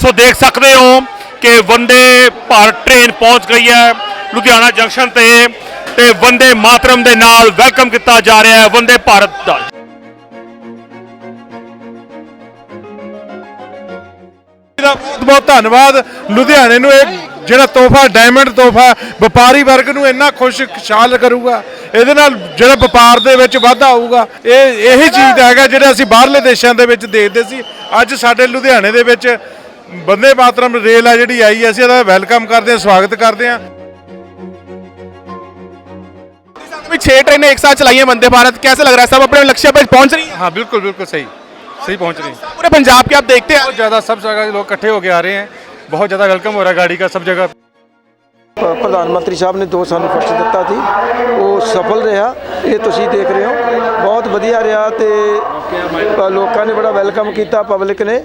ਸੋ ਦੇਖ ਸਕਦੇ ਹੋ ਕਿ ਵੰਦੇ ਭਾਰਤ ਟ੍ਰੇਨ ਪਹੁੰਚ ਗਈ ਹੈ ਲੁਧਿਆਣਾ ਜੰਕਸ਼ਨ ਤੇ ਤੇ ਵੰਦੇ ਮਾਤਰਮ ਦੇ ਨਾਲ ਵੈਲਕਮ ਕੀਤਾ ਜਾ ਰਿਹਾ ਹੈ ਵੰਦੇ ਭਾਰਤ ਦਾ। ਬਹੁਤ ਬਹੁਤ ਧੰਨਵਾਦ। ਲੁਧਿਆਣੇ ਨੂੰ ਇਹ ਜਿਹੜਾ ਤੋਹਫਾ ਡਾਇਮੰਡ ਤੋਹਫਾ, ਵਪਾਰੀ ਵਰਗ ਨੂੰ ਇੰਨਾ ਖੁਸ਼ ਖੁਸ਼ਹਾਲ ਕਰੂਗਾ, ਇਹਦੇ ਨਾਲ ਜਿਹੜਾ ਵਪਾਰ ਦੇ ਵਿੱਚ ਵਾਧਾ ਆਊਗਾ, ਇਹ ਇਹੀ ਚੀਜ਼ ਦਾ ਹੈਗਾ ਜਿਹੜਾ ਅਸੀਂ ਬਾਹਰਲੇ ਦੇਸ਼ਾਂ ਦੇ ਵਿੱਚ ਦੇਖਦੇ ਸੀ। ਅੱਜ ਸਾਡੇ ਲੁਧਿਆਣੇ ਦੇ ਵਿੱਚ ਬੰਦੇ ਮਾਤਰਮ ਰੇਲ ਆ ਜਿਹੜੀ ਆਈ ਹੈ, ਅਸੀਂ ਇਹਦਾ ਵੈਲਕਮ ਕਰਦੇ ਹਾਂ ਸਵਾਗਤ ਕਰਦੇ ਹਾਂ भी छह ट्रेनें एक साथ चलाई हैं वंदे भारत कैसे लग रहा है सब अपने लक्ष्य पर पहुंच रही हैं हाँ बिल्कुल बिल्कुल सही सही पहुंच रही है पूरे पंजाब के आप देखते हैं बहुत ज़्यादा सब जगह लोग इकट्ठे होके आ रहे हैं बहुत ज़्यादा वेलकम हो रहा है गाड़ी का सब जगह ਪ- ਪ੍ਰਧਾਨ ਮੰਤਰੀ ਸਾਹਿਬ ਨੇ ਦੋ ਸਾਨੂੰ ਫਰਜ਼ ਦਿੱਤਾ ਸੀ ਉਹ ਸਫਲ ਰਿਹਾ ਇਹ ਤੁਸੀਂ ਦੇਖ ਰਹੇ ਹੋ ਬਹੁਤ ਵਧੀਆ ਰਿਹਾ ਤੇ ਪ- ਲੋਕਾਂ ਨੇ ਬੜਾ ਵੈਲਕਮ ਕੀਤਾ ਪਬਲਿਕ ਨੇ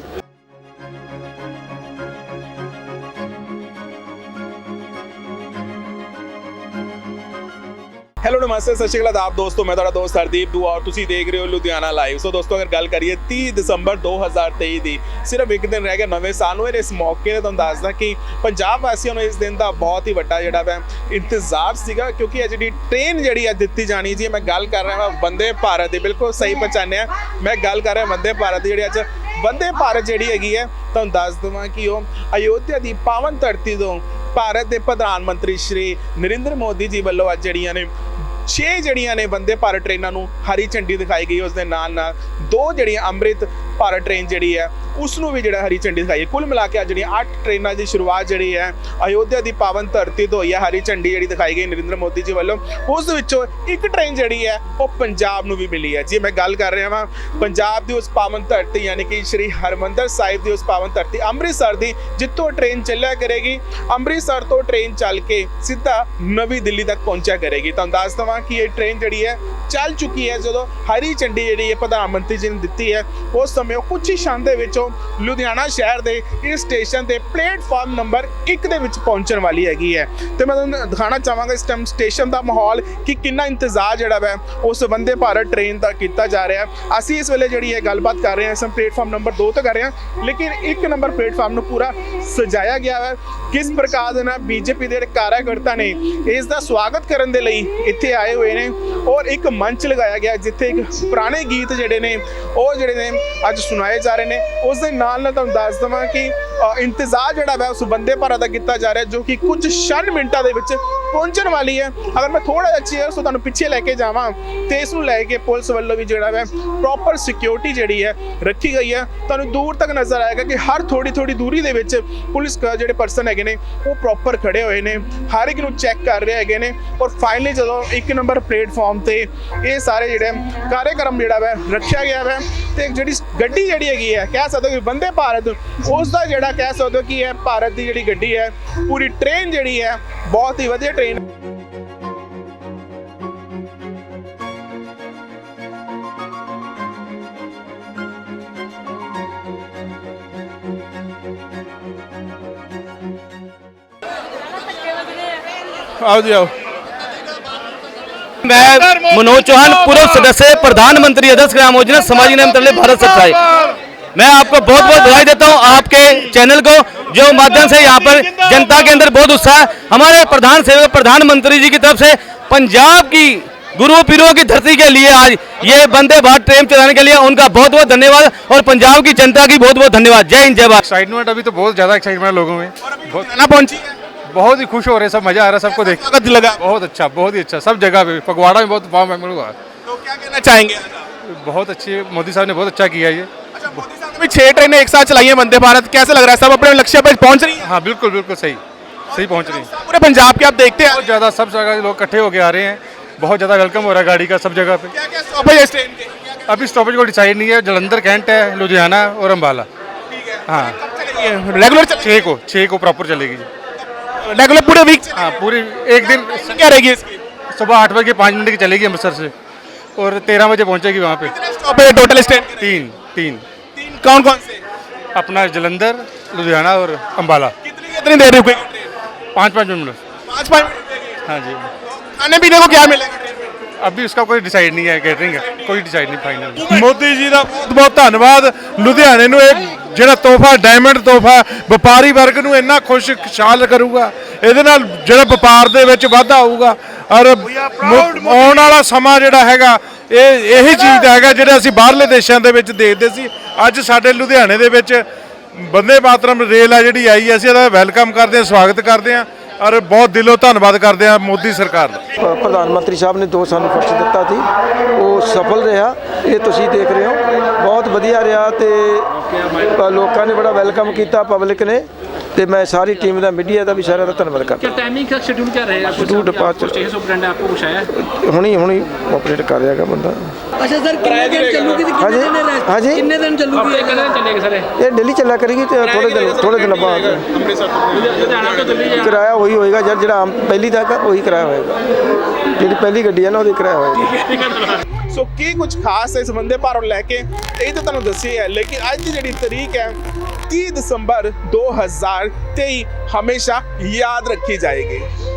ਹੈਲੋ ਨਮਸਤੇ ਸਤਿ ਸ਼੍ਰੀ ਅਕਾਲ ਆਪ ਦੋਸਤੋ ਮੈਂ ਤੁਹਾਡਾ ਦੋਸਤ ਹਰਦੀਪ ਦੂਆ ਔਰ ਤੁਸੀਂ ਦੇਖ ਰਹੇ ਹੋ ਲੁਧਿਆਣਾ ਲਾਈਵ ਸੋ ਦੋਸਤੋ ਅਗਰ ਗੱਲ ਕਰੀਏ 30 ਦਸੰਬਰ 2023 ਦੀ ਸਿਰਫ ਇੱਕ ਦਿਨ ਰਹਿ ਗਿਆ ਨਵੇਂ ਸਾਲ ਨੂੰ। ਇਸ ਮੌਕੇ ਤੇ ਤੁਹਾਨੂੰ ਦੱਸਦਾ ਕਿ ਪੰਜਾਬ ਵਾਸੀਆਂ ਨੂੰ ਇਸ ਦਿਨ ਦਾ ਬਹੁਤ ਹੀ ਵੱਡਾ ਜਿਹੜਾ ਵੈ ਇੰਤਜ਼ਾਰ ਸੀਗਾ ਕਿਉਂਕਿ ਇਹ ਜਿਹੜੀ ਟ੍ਰੇਨ ਜਿਹੜੀ ਹੈ ਦਿੱਤੀ ਜਾਣੀ ਜੀ ਮੈਂ ਗੱਲ ਕਰ ਰਿਹਾ ਹਾਂ ਵੰਦੇ ਭਾਰਤ ਦੀ ਬਿਲਕੁਲ ਸਹੀ ਪਛਾਣਿਆ। ਮੈਂ ਗੱਲ ਕਰ ਰਿਹਾ ਵੰਦੇ ਭਾਰਤ ਦੀ ਜਿਹੜੀ ਅੱਜ ਵੰਦੇ ਭਾਰਤ ਜਿਹੜੀ ਹੈਗੀ ਹੈ ਤੁਹਾਨੂੰ ਦੱਸ ਦਵਾਂ ਕਿ ਉਹ ਅਯੋਧਿਆ ਦੀ ਪਾਵਨ ਧਰਤੀ ਤੋਂ ਭਾਰਤ ਦੇ ਪ੍ਰਧਾਨ ਮੰਤਰੀ ਸ਼੍ਰੀ ਨਰਿੰਦਰ ਮੋਦੀ ਜੀ ਵੱਲੋਂ ਅੱਜ ਜਿਹੜੀਆਂ ਨੇ 6 ਜਿਹੜੀਆਂ ਨੇ ਬੰਦੇ ਭਾਰਤ ਟ੍ਰੇਨਾਂ ਨੂੰ ਹਰੀ ਝੰਡੀ ਦਿਖਾਈ ਗਈ, ਉਸ ਦੇ ਨਾਲ ਨਾਲ ਦੋ ਜਿਹੜੀਆਂ ਅੰਮ੍ਰਿਤ ਭਾਰਤ ਟ੍ਰੇਨ ਜਿਹੜੀ ਹੈ ਉਸ ਨੂੰ ਵੀ ਜਿਹੜਾ ਹਰੀ ਝੰਡੀ ਦਿਖਾਈ ਕੁੱਲ ਮਿਲਾ ਕੇ ਅੱਜ ਜਿਹੜੀਆਂ 8 ਟ੍ਰੇਨਾਂ ਦੀ ਸ਼ੁਰੂਆਤ ਜਿਹੜੀ ਹੈ, ਅਯੋਧਿਆ ਦੀ ਪਾਵਨ ਧਰਤੀ ਤੋਂ ਹੋਈ ਹੈ, ਹਰੀ ਝੰਡੀ ਜਿਹੜੀ ਦਿਖਾਈ ਗਈ ਨਰਿੰਦਰ ਮੋਦੀ ਜੀ ਵੱਲੋਂ। ਉਸ ਵਿੱਚੋਂ ਇੱਕ ਟ੍ਰੇਨ ਜਿਹੜੀ ਹੈ, ਉਹ ਪੰਜਾਬ ਨੂੰ ਵੀ ਮਿਲੀ ਹੈ। ਜੀ ਮੈਂ ਗੱਲ ਕਰ ਰਿਹਾ ਹਾਂ ਪੰਜਾਬ ਦੀ ਉਸ ਪਾਵਨ ਧਰਤੀ, ਯਾਨੀ ਕਿ ਸ਼੍ਰੀ ਹਰਮੰਦਰ ਸਾਹਿਬ ਦੀ ਉਸ ਪਾਵਨ ਧਰਤੀ, ਅੰਮ੍ਰਿਤਸਰ ਦੀ ਜਿੱਥੋਂ ਟ੍ਰੇਨ ਚੱਲਿਆ ਕਰੇਗੀ, ਅੰਮ੍ਰਿਤਸਰ ਤੋਂ ਟ੍ਰੇਨ ਚੱਲ ਕੇ ਸਿੱਧਾ ਨਵੀਂ ਦਿੱਲੀ ਤੱਕ ਪਹੁੰਚਿਆ ਕਰੇਗੀ। ਤੁਹਾਨੂੰ ਦੱਸ ਦਵਾਂ ਕਿ ਇਹ ਟ੍ਰੇਨ ਜਿਹੜੀ ਹੈ, ਚੱਲ ਚੁੱਕੀ ਹੈ ਜਦੋਂ ਹਰੀ ਝੰਡੀ ਜਿਹੜੀ ਹੈ, ਪ੍ਰਧਾਨ ਮੰਤਰੀ ਜੀ ਨੇ ਦਿੱਤੀ ਹੈ ਉਸ ਸਮੇਂ ਕੁਝ ਹੀ ਛੰਦ ਦੇ ਵਿੱਚੋਂ ਲੁਧਿਆਣਾ ਸ਼ਹਿਰ ਦੇ ਇਸ ਸਟੇਸ਼ਨ ਤੇ ਪਲੇਟਫਾਰਮ ਨੰਬਰ 1 ਦੇ ਵਿੱਚ ਪਹੁੰਚਣ ਵਾਲੀ ਹੈਗੀ ਹੈ। ਤੇ ਮੈਂ ਤੁਹਾਨੂੰ ਦਿਖਾਣਾ ਚਾਹਾਂਗਾ ਇਸ ਟਾਈਮ ਸਟੇਸ਼ਨ ਦਾ ਮਾਹੌਲ ਕਿ ਕਿੰਨਾ ਇੰਤਜ਼ਾਰ ਜਿਹੜਾ ਵੈ, ਉਸ ਵੰਦੇ ਭਾਰਤ ਟ੍ਰੇਨ ਦਾ ਕੀਤਾ ਜਾ ਰਿਹਾ ਅਸੀਂ ਇਸ ਵੇਲੇ ਜਿਹੜੀ ਹੈ ਗੱਲਬਾਤ ਕਰ ਰਹੇ ਹਾਂ, ਇਸ ਪਲੇਟਫਾਰਮ ਨੰਬਰ 2 ਤੇ ਕਰ ਰਹੇ ਹਾਂ, ਲੇਕਿਨ ਇੱਕ ਨੰਬਰ ਪਲੇਟਫਾਰਮ ਨੂੰ ਪੂਰਾ ਸਜਾਇਆ ਗਿਆ ਹੈ। ਕਿਸ ਪ੍ਰਕਾਰ ਦੇ ਨਾਲ ਬੀਜੇਪੀ ਦੇ ਜਿਹੜੇ ਕਾਰਜਕਰਤਾ ਨੇ, ਇਸ ਦਾ ਸਵਾਗਤ ਕਰਨ ਦੇ ਲਈ ਇੱਥੇ ਆਏ ਹੋਏ ਨੇ ਔਰ ਇੱਕ ਮੰਚ ਲਗਾਇਆ ਗਿਆ, ਜਿੱਥੇ ਇੱਕ ਪੁਰਾਣੇ ਗੀਤ ਜਿਹੜੇ ਨੇ, ਉਹ ਜਿਹੜੇ ਨੇ ਅੱਜ ਸੁਣਾਏ ਜਾ ਰਹੇ ਨੇ। ਉਸ ਦੇ ਨਾਲ ਨਾਲ ਤੁਹਾਨੂੰ ਦੱਸ ਦਵਾਂ ਕਿ ਇੰਤਜ਼ਾਰ ਜਿਹੜਾ ਵਾ, ਉਸ ਬੰਦੇ ਭਾਰਤ ਦਾ ਕੀਤਾ ਜਾ ਰਿਹਾ, ਜੋ ਕਿ ਕੁਝ ਛਣ ਮਿੰਟਾਂ ਦੇ ਵਿੱਚ ਪਹੁੰਚਣ ਵਾਲੀ ਹੈ। ਅਗਰ ਮੈਂ ਥੋੜਾ ਜਿਹਾ ਚੇਅਰ ਤੋਂ ਤੁਹਾਨੂੰ ਪਿੱਛੇ ਲੈ ਕੇ ਜਾਵਾਂ, ਤੇ ਇਸ ਨੂੰ ਲੈ ਕੇ ਪੁਲਿਸ ਵੱਲੋਂ ਵੀ ਜਿਹੜਾ ਵਾ ਪ੍ਰੋਪਰ ਸਿਕਿਉਰਿਟੀ ਜਿਹੜੀ ਹੈ ਰੱਖੀ ਗਈ ਹੈ। ਤੁਹਾਨੂੰ ਦੂਰ ਤੱਕ ਨਜ਼ਰ ਆਏਗਾ ਕਿ ਹਰ ਥੋੜੀ ਥੋੜੀ ਦੂਰੀ ਦੇ ਵਿੱਚ ਪੁਲਿਸ ਕ- ਜਿਹੜੇ ਪਰਸਨ ਹੈਗੇ ਨੇ, ਉਹ ਪ੍ਰੋਪਰ ਖੜੇ ਹੋਏ ਨੇ। ਹਰ ਇੱਕ ਨੂੰ ਚੈੱਕ ਕਰ ਰਹੇ ਹੈਗੇ ਨੇ ਔਰ ਫਾਈਨਲੀ ਜਦੋਂ ਇੱਕ ਨੰਬਰ ਪਲੇਟਫਾਰਮ ਤੇ ਇਹ ਸਾਰੇ ਜਿਹੜੇ ਕਾਰਜਕ੍ਰਮ ਜਿਹੜਾ ਵਾ ਰੱਖਿਆ ਗਿਆ ਵਾ, ਤੇ ਜਿਹੜੀ ਗੱਡੀ ਜਿਹੜੀ ਹੈਗੀ ਹੈ, ਕਹਿ ਸਕਦੇ ਹੋ ਕਿ ਬੰਦੇ ਭਾਰਤ ਉਸ ਦਾ ਜਿਹੜਾ ਕਹਿ ਸਕਦੇ ਹੋ ਕਿ ਇਹ ਭਾਰਤ ਦੀ ਜਿਹੜੀ ਗੱਡੀ ਹੈ, ਪੂਰੀ ਟ੍ਰੇਨ ਜਿਹੜੀ ਹੈ ਬਹੁਤ ਹੀ ਵਧੀਆ ਟ੍ਰੇਨ ਆਓ ਜੀ ਆਓ मैं मनोज चौहान पूर्व सदस्य प्रधानमंत्री आदर्श ग्राम योजना समाज नियम तले भारत सरकार मैं आपको बहुत बहुत बधाई देता हूं आपके चैनल को जो माध्यम से यहाँ पर जनता के अंदर बहुत उत्साह है। हमारे प्रधान सेवक प्रधानमंत्री जी की तरफ़ से पंजाब की गुरु पीरों की धरती के लिए आज ये वंदे भारत ट्रेन चलाने के लिए उनका बहुत बहुत धन्यवाद और पंजाब की जनता की बहुत बहुत धन्यवाद। जय हिंद जय भारत। एक्साइटमेंट अभी तो बहुत ज़्यादा एक्साइटमेंट है लोगों में। बहुत ना पहुँची बहुत ही खुश हो रहे सब मज़ा आ रहा है सबको देख लगा। बहुत अच्छा बहुत ही अच्छा सब जगह पे फगवाड़ा में बहुत वाम हुआ। तो क्या कहना चाहेंगे? बहुत अच्छी मोदी साहब ने बहुत अच्छा किया ये। अच्छा मोदी साहब ने भी छह ट्रेनें एक साथ चलाई हैं वंदे भारत। कैसे लग रहा है? सब अपने लक्ष्य पर पहुँच रही हैं? हाँ बिल्कुल बिल्कुल सही। सही पहुँच रही है। पूरे पंजाब के आप देखते हैं? बहुत ज़्यादा सब जगह लोग इकट्ठे होके आ रहे हैं। बहुत ज़्यादा वेलकम हो रहा है गाड़ी का सब जगह पे। क्या क्या स्टॉपेज है इस ट्रेन के? अभी स्टॉपेज को डिसाइड नहीं है। जलंधर कैंट है लुधियाना और अम्बाला हाँ? रेगुलर छः को छः को प्रॉपर चलेगी जी। रेगुलर पूरे वीक हाँ पूरी एक दिन क्या रहेगी सुबह आठ बजे पाँच मिनट की चलेगी अमृतसर से। और तेरह बजे पहुंचेगी वहाँ पे। टोटल तीन तीन तीन। कौन कौन से अपना जलंधर लुधियाना और अम्बाला कितनी कितनी देर रुकेगी ट्रेन पाँच पाँच मिनट पाँच पाँच मिनट रुकेगी हाँ जी खाने पीने को क्या मिलेगा ट्रेन में अभी उसका कोई डिसाइड नहीं है कैटरिंग का कोई डिसाइड नहीं फाइनल ਮੋਦੀ ਜੀ ਦਾ ਬਹੁਤ ਬਹੁਤ ਧੰਨਵਾਦ ਲੁਧਿਆਣੇ ਨੂੰ ਇੱਕ ਜਿਹੜਾ ਤੋਹਫਾ ਡਾਇਮੰਡ ਤੋਹਫਾ ਵਪਾਰੀ ਵਰਗ ਨੂੰ ਇੰਨਾ ਖੁਸ਼ ਖੁਸ਼ਹਾਲ ਕਰੂਗਾ ਇਹਦੇ ਨਾਲ ਜਿਹੜਾ ਵਪਾਰ ਦੇ ਵਿੱਚ ਵਾਧਾ ਆਊਗਾ ਔਰ ਮੁ- ਆਉਣ ਵਾਲਾ ਸਮਾਂ ਜਿਹੜਾ ਹੈਗਾ ਇਹ ਇਹੀ ਚੀਜ਼ ਦਾ ਹੈਗਾ ਜਿਹੜਾ ਅਸੀਂ ਬਾਹਰਲੇ ਦੇਸ਼ਾਂ ਦੇ ਵਿੱਚ ਦੇਖਦੇ ਸੀ। ਅੱਜ ਸਾਡੇ ਲੁਧਿਆਣੇ ਦੇ ਵਿੱਚ ਬੰਦੇ ਮਾਤਰਮ ਰੇਲ ਆ ਜਿਹੜੀ ਆਈ ਹੈ, ਅਸੀਂ ਇਹਦਾ ਵੈਲਕਮ ਕਰਦੇ ਹਾਂ ਸਵਾਗਤ ਕਰਦੇ ਹਾਂ ਔਰ ਬਹੁਤ ਦਿਲੋਂ ਧੰਨਵਾਦ ਕਰਦੇ ਹਾਂ ਮੋਦੀ ਸਰਕਾਰ ਦਾ। ਪ੍ਰਧਾਨ ਮੰਤਰੀ ਸਾਹਿਬ ਨੇ ਦੋ ਸਾਨੂੰ ਫਰਜ਼ ਦਿੱਤਾ ਸੀ। ਉਹ ਸਫਲ ਰਿਹਾ ਇਹ ਤੁਸੀਂ ਦੇਖ ਰਹੇ ਹੋ। ਬਹੁਤ ਵਧੀਆ ਰਿਹਾ ਤੇ ਲੋਕਾਂ ਨੇ ਬੜਾ ਵੈਲਕਮ ਕੀਤਾ ਪਬਲਿਕ ਨੇ। ਤੇ ਮੈਂ ਸਾਰੀ ਟੀਮ ਦਾ ਮੀਡੀਆ ਦਾ ਵੀ ਸਾਰਿਆਂ ਦਾ ਧੰਨਵਾਦ क्या ਕਰਦਾ टाइमिंग का शेड्यूल क्या रहेगा कुछ Schedule आपके departure- आपको स्टेशन सुपरिटेंडेंट आपको कुछ आया है? ਹੁਣੀ ਹੁਣੀ ਆਪਰੇਟ ਕਰ ਰਿਹਾਗਾ ਬੰਦਾ ਅੱਛਾ ਸਰ ਕਿੰਨੇ ਦਿਨ ਚੱਲੂਗੀ ਤੇ ਹਾਂਜੀ, ਕਿੰਨੇ ਦਿਨ rest- ਹਾਂਜੀ। ਕਿੰਨੇ ਦਿਨ ਚੱਲੂਗੀ ये कितने दिन चलेगा सर ये? ਇਹ ਡੇਲੀ ਚੱਲਿਆ ਕਰੇਗੀ ਤੇ ਥੋੜੇ ਦਿਨ ਥੋੜੇ ਦਿਨ ਬਾਅਦ लुधियाना तो दिल्ली जाना ਕਿਰਾਇਆ ਉਹੀ ਹੋਏਗਾ ਜਿਹੜਾ ਜਿਹੜਾ ਆਮ ਪਹਿਲੀ ਦਾ ਹੈਗਾ ਉਹੀ ਕਿਰਾਇਆ ਹੋਏਗਾ ਜਿਹੜੀ ਪਹਿਲੀ ਗੱਡੀ ਹੈ ਨਾ ਉਹਦੀ ਕਿਰਾਇਆ ਹੋਏਗਾ ਸੋ ਕੀ ਕੁਝ ਖਾਸ ਹੈ ਇਸ ਵੰਦੇ ਭਾਰਤ ਲੈ ਕੇ ਇਹ ਤਾਂ ਤੁਹਾਨੂੰ ਦੱਸਿਆ ਹੈ ਲੇਕਿਨ ਅੱਜ ਦੀ ਜਿਹੜੀ ਤਰੀਕ ਹੈ 30 ਦਸੰਬਰ 2023 ਹਮੇਸ਼ਾ ਯਾਦ ਰੱਖੀ ਜਾਏਗੀ